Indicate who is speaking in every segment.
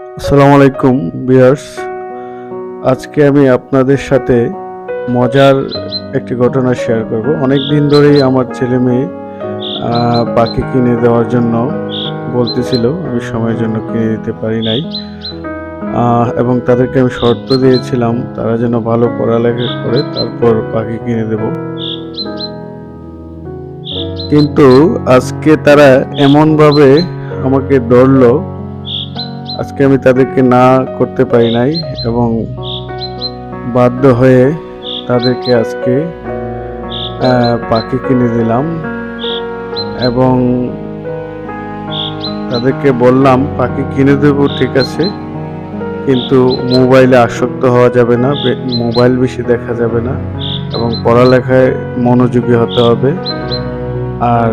Speaker 1: আসসালামু আলাইকুম বিয়ার্স আজকে আমি আপনাদের সাথে মজার একটি ঘটনা শেয়ার করব। অনেক দিন ধরেই আমার ছেলে মেয়ে পাখি কিনে দেওয়ার জন্য বলতেছিল, আমি সময়ের জন্য কিনে দিতে পারি নাই। এবং তাদেরকে আমি শর্ত দিয়েছিলাম, তারা যেন ভালো পড়ালেখা করে তারপর পাখি কিনে দেব। কিন্তু আজকে তারা এমনভাবে আমাকে ধরলো আজকে আমি তাদেরকে না করতে পারি নাই এবং বাধ্য হয়ে তাদেরকে আজকে পাখি কিনে দিলাম এবং তাদেরকে বললাম, পাখি কিনে দেব, ঠিক আছে, কিন্তু মোবাইলে আসক্ত হওয়া যাবে না মোবাইল বেশি দেখা যাবে না এবং পড়ালেখায় মনোযোগী হতে হবে আর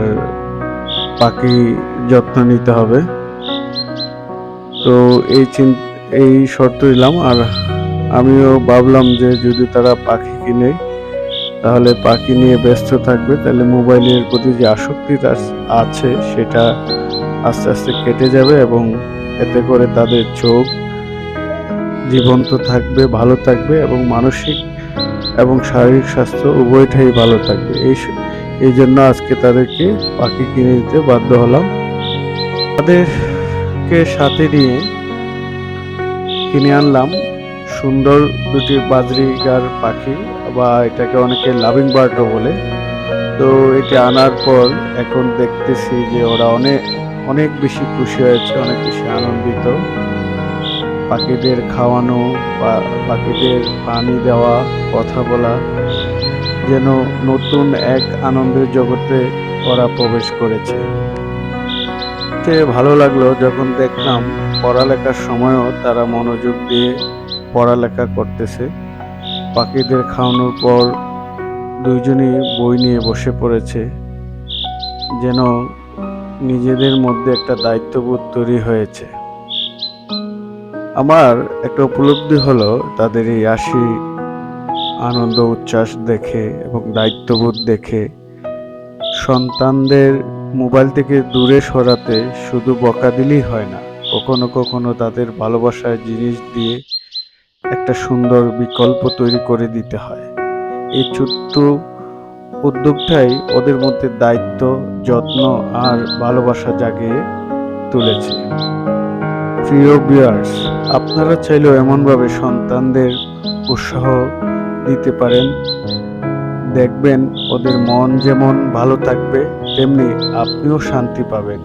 Speaker 1: পাখি যত্ন নিতে হবে। তো এই এই শর্ত দিলাম। আর আমিও ভাবলাম যে যদি তারা পাখি কিনে, তাহলে পাখি নিয়ে ব্যস্ত থাকবে, তাহলে মোবাইলের প্রতি যে আসক্তিটা আছে, সেটা আস্তে আস্তে কেটে যাবে এবং এতে করে তাদের চোখ জীবন্ত থাকবে, ভালো থাকবে এবং মানসিক এবং শারীরিক স্বাস্থ্য উভয়টাই ভালো থাকবে। এই এই জন্য আজকে তাদেরকে পাখি কিনে দিতে বাধ্য হলাম। তাদেরকে সাথে নিয়ে কিনে আনলাম। সুন্দর দুটি বাজরিগার পাখি, বা এটাকে অনেকে লাভিং বার্ডও বলে। তো এটি আনার পর এখন দেখতেছি যে ওরা অনেক অনেক বেশি খুশি হয়েছে, অনেক বেশি আনন্দিত। পাখিদের খাওয়ানো বা পাখিদের পানি দেওয়া, কথা বলা, যেন নতুন এক আনন্দের জগতে ওরা প্রবেশ করেছে। সবচেয়ে ভালো লাগল যখন দেখলাম পড়ালেখার সময়ও তারা মনোযোগ দিয়ে পড়ালেখা করতেছে। পাখিদের খাওয়ানোর পর দুইজনই বই নিয়ে বসে পড়েছে। যেন নিজেদের মধ্যে একটা দায়িত্ববোধ তৈরি হয়েছে। আমার একটা উপলব্ধি হলো তাদের এই আশি আনন্দ উচ্ছ্বাস দেখে এবং দায়িত্ববোধ দেখে সন্তানদের মোবাইল থেকে দূরে সরাতে শুধু বকা দিলেই হয় না, কখনো কখনো তাদের ভালোবাসার জিনিস দিয়ে একটা সুন্দর বিকল্প তৈরি করে দিতে হয়। এই ছোট্ট উদ্যোগটাই ওদের মধ্যে দায়িত্ব, যত্ন আর ভালোবাসা জাগিয়ে তুলেছে। প্রিয় বিয়ার্স আপনারা চাইলেও এমনভাবে সন্তানদের উৎসাহ দিতে পারেন। দেখবেন ওদের মন যেমন ভালো থাকবে, তেমনি আপনিও শান্তি পাবেন।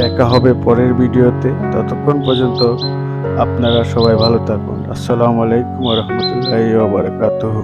Speaker 1: দেখা হবে পরের ভিডিওতে। ততক্ষণ পর্যন্ত আপনারা সবাই ভালো থাকুন। আসসালামু আলাইকুম রহমতুল্লাহ বারকাতুহ।